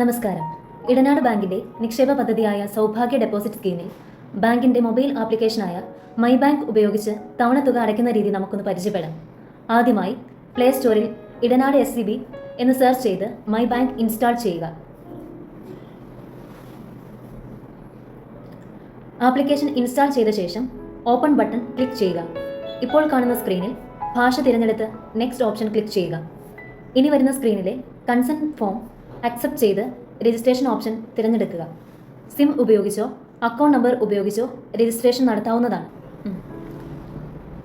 നമസ്കാരം. ഇടനാട് ബാങ്കിന്റെ നിക്ഷേപ പദ്ധതിയായ സൗഭാഗ്യ ഡെപ്പോസിറ്റ് സ്കീമിൽ ബാങ്കിന്റെ മൊബൈൽ ആപ്ലിക്കേഷനായ മൈ ബാങ്ക് ഉപയോഗിച്ച് തവണ തുക അടയ്ക്കുന്ന രീതി നമുക്കൊന്ന് പരിചയപ്പെടാം. ആദ്യമായി പ്ലേ സ്റ്റോറിൽ ഇടനാട് എസ് സി ബി എന്ന് സെർച്ച് ചെയ്ത് മൈ ബാങ്ക് ഇൻസ്റ്റാൾ ചെയ്യുക. ആപ്ലിക്കേഷൻ ഇൻസ്റ്റാൾ ചെയ്ത ശേഷം ഓപ്പൺ ബട്ടൺ ക്ലിക്ക് ചെയ്യുക. ഇപ്പോൾ കാണുന്ന സ്ക്രീനിൽ ഭാഷ തിരഞ്ഞെടുത്ത് നെക്സ്റ്റ് ഓപ്ഷൻ ക്ലിക്ക് ചെയ്യുക. ഇനി വരുന്ന സ്ക്രീനിലെ കൺസെന്റ് ഫോം അക്സെപ്റ്റ് ചെയ്ത് രജിസ്ട്രേഷൻ ഓപ്ഷൻ തിരഞ്ഞെടുക്കുക. സിം ഉപയോഗിച്ചോ അക്കൗണ്ട് നമ്പർ ഉപയോഗിച്ചോ രജിസ്ട്രേഷൻ നടത്താവുന്നതാണ്.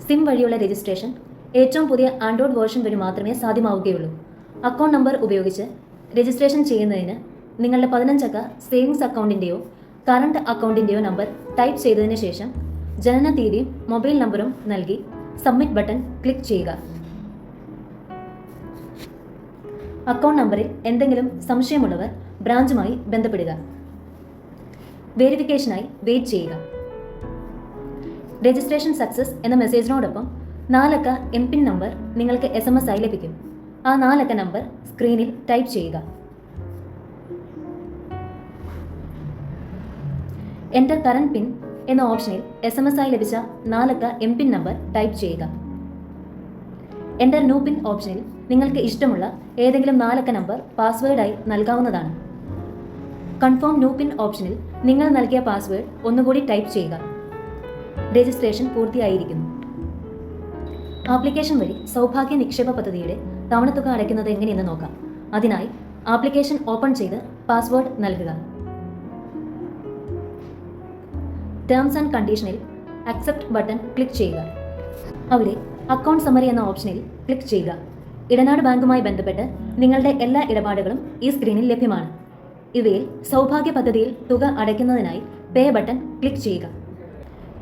സിം വഴിയുള്ള രജിസ്ട്രേഷൻ ഏറ്റവും പുതിയ ആൻഡ്രോയിഡ് വേർഷൻ വഴി മാത്രമേ സാധ്യമാവുകയുള്ളൂ. അക്കൗണ്ട് നമ്പർ ഉപയോഗിച്ച് രജിസ്ട്രേഷൻ ചെയ്യുന്നതിന് നിങ്ങളുടെ പതിനഞ്ചക്ക സേവിങ്സ് അക്കൗണ്ടിന്റെയോ കറണ്ട് അക്കൗണ്ടിന്റെയോ നമ്പർ ടൈപ്പ് ചെയ്തതിന് ശേഷം ജനന തീയതിയും മൊബൈൽ നമ്പറും നൽകി സബ്മിറ്റ് ബട്ടൺ ക്ലിക്ക് ചെയ്യുക. അക്കൗണ്ട് നമ്പറിൽ എന്തെങ്കിലും സംശയമുള്ളവർ ബ്രാഞ്ചുമായി ബന്ധപ്പെടുക. വെരിഫിക്കേഷനായി വെയിറ്റ് ചെയ്യുക. രജിസ്ട്രേഷൻ സക്സസ് എന്ന മെസ്സേജിനോടൊപ്പം നാലക്ക എം പിൻ നമ്പർ നിങ്ങൾക്ക് എസ് എം എസ് ആയി ലഭിക്കും. ആ നാലക്ക നമ്പർ സ്ക്രീനിൽ ടൈപ്പ് ചെയ്യുക. എന്റർ കറണ്ട് പിൻ എന്ന ഓപ്ഷനിൽ എസ് എം എസ് ആയി ലഭിച്ച നാലക്ക എം പിൻ നമ്പർ ടൈപ്പ് ചെയ്യുക. എന്റർ ന്യൂ പിൻ ഓപ്ഷനിൽ നിങ്ങൾക്ക് ഇഷ്ടമുള്ള ഏതെങ്കിലും നാലക്ക നമ്പർ പാസ്വേഡായി നൽകാവുന്നതാണ്. കൺഫേം ന്യൂ പിൻ ഓപ്ഷനിൽ നിങ്ങൾ നൽകിയ പാസ്വേഡ് ഒന്നുകൂടി ടൈപ്പ് ചെയ്യുക. രജിസ്ട്രേഷൻ പൂർത്തിയായിരിക്കുന്നു. ആപ്ലിക്കേഷൻ വഴി സൗഭാഗ്യ നിക്ഷേപ പദ്ധതിയുടെ തവണത്തുക അടയ്ക്കുന്നത് എങ്ങനെയെന്ന് നോക്കാം. അതിനായി ആപ്ലിക്കേഷൻ ഓപ്പൺ ചെയ്ത് പാസ്വേഡ് നൽകുക. ടേംസ് ആൻഡ് കണ്ടീഷനിൽ അക്സെപ്റ്റ് ബട്ടൺ ക്ലിക്ക് ചെയ്യുക. അവിടെ അക്കൗണ്ട് സമറി എന്ന ഓപ്ഷനിൽ ക്ലിക്ക് ചെയ്യുക. ഇടനാട് ബാങ്കുമായി ബന്ധപ്പെട്ട് നിങ്ങളുടെ എല്ലാ ഇടപാടുകളും ഈ സ്ക്രീനിൽ ലഭ്യമാണ്. ഇവയിൽ സൗഭാഗ്യ പദ്ധതിയിൽ തുക അടയ്ക്കുന്നതിനായി പേ ബട്ടൺ ക്ലിക്ക് ചെയ്യുക.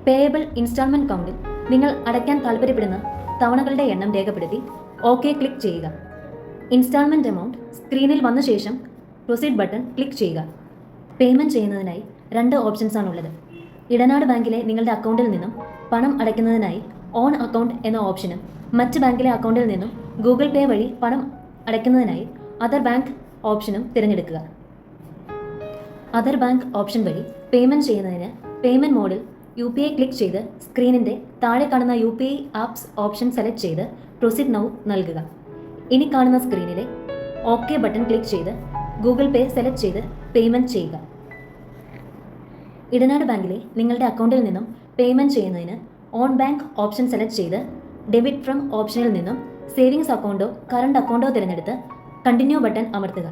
പേയബിൾ ഇൻസ്റ്റാൾമെന്റ് കൗണ്ടിൽ നിങ്ങൾ അടയ്ക്കാൻ താൽപ്പര്യപ്പെടുന്ന തവണകളുടെ എണ്ണം രേഖപ്പെടുത്തി ഓക്കെ ക്ലിക്ക് ചെയ്യുക. ഇൻസ്റ്റാൾമെന്റ് എമൗണ്ട് സ്ക്രീനിൽ വന്ന ശേഷം പ്രൊസീഡ് ബട്ടൺ ക്ലിക്ക് ചെയ്യുക. പേയ്മെന്റ് ചെയ്യുന്നതിനായി രണ്ട് ഓപ്ഷൻസ് ആണുള്ളത്. ഇടനാട് ബാങ്കിലെ നിങ്ങളുടെ അക്കൗണ്ടിൽ നിന്നും പണം അടയ്ക്കുന്നതിനായി ഓൺ അക്കൗണ്ട് എന്ന ഓപ്ഷനും മറ്റ് ബാങ്കിലെ അക്കൗണ്ടിൽ നിന്നും ഗൂഗിൾ പേ വഴി പണം അടയ്ക്കുന്നതിനായി അതർ ബാങ്ക് ഓപ്ഷനും തിരഞ്ഞെടുക്കുക. അതർ ബാങ്ക് ഓപ്ഷൻ വഴി പേയ്മെന്റ് ചെയ്യുന്നതിന് പേയ്മെന്റ് മോഡിൽ യു പി ഐ ക്ലിക്ക് ചെയ്ത് സ്ക്രീനിന്റെ താഴെ കാണുന്ന U P I apps option select ചെയ്ത് പ്രൊസീഡ് നൗ നൽകുക. ഇനി കാണുന്ന സ്ക്രീനിലെ ഓക്കെ ബട്ടൺ ക്ലിക്ക് ചെയ്ത് ഗൂഗിൾ പേ സെലക്ട് ചെയ്ത് പേയ്മെന്റ് ചെയ്യുക. ഇടനാട് ബാങ്കിലെ നിങ്ങളുടെ അക്കൗണ്ടിൽ നിന്നും പേയ്മെന്റ് ചെയ്യുന്നതിന് ഓൺ ബാങ്ക് ഓപ്ഷൻ സെലക്ട് ചെയ്ത് ഡെബിറ്റ് ഫ്രം ഓപ്ഷനിൽ നിന്നും സേവിങ്സ് അക്കൗണ്ടോ കറണ്ട് അക്കൗണ്ടോ തിരഞ്ഞെടുത്ത് കണ്ടിന്യൂ ബട്ടൺ അമർത്തുക.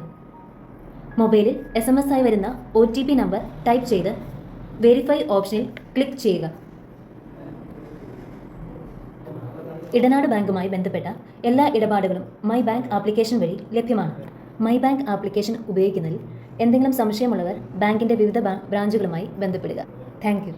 മൊബൈലിൽ എസ് എം എസ് ആയി വരുന്ന O T P number type ചെയ്ത് വെരിഫൈ ഓപ്ഷനിൽ ക്ലിക്ക് ചെയ്യുക. ഇടനാട് ബാങ്കുമായി ബന്ധപ്പെട്ട എല്ലാ ഇടപാടുകളും മൈ ബാങ്ക് ആപ്ലിക്കേഷൻ വഴി ലഭ്യമാണ്. മൈ ബാങ്ക് ആപ്ലിക്കേഷൻ ഉപയോഗിക്കുന്നതിൽ എന്തെങ്കിലും സംശയമുള്ളവർ ബാങ്കിന്റെ വിവിധ ബ്രാഞ്ചുകളുമായി ബന്ധപ്പെടുക. താങ്ക്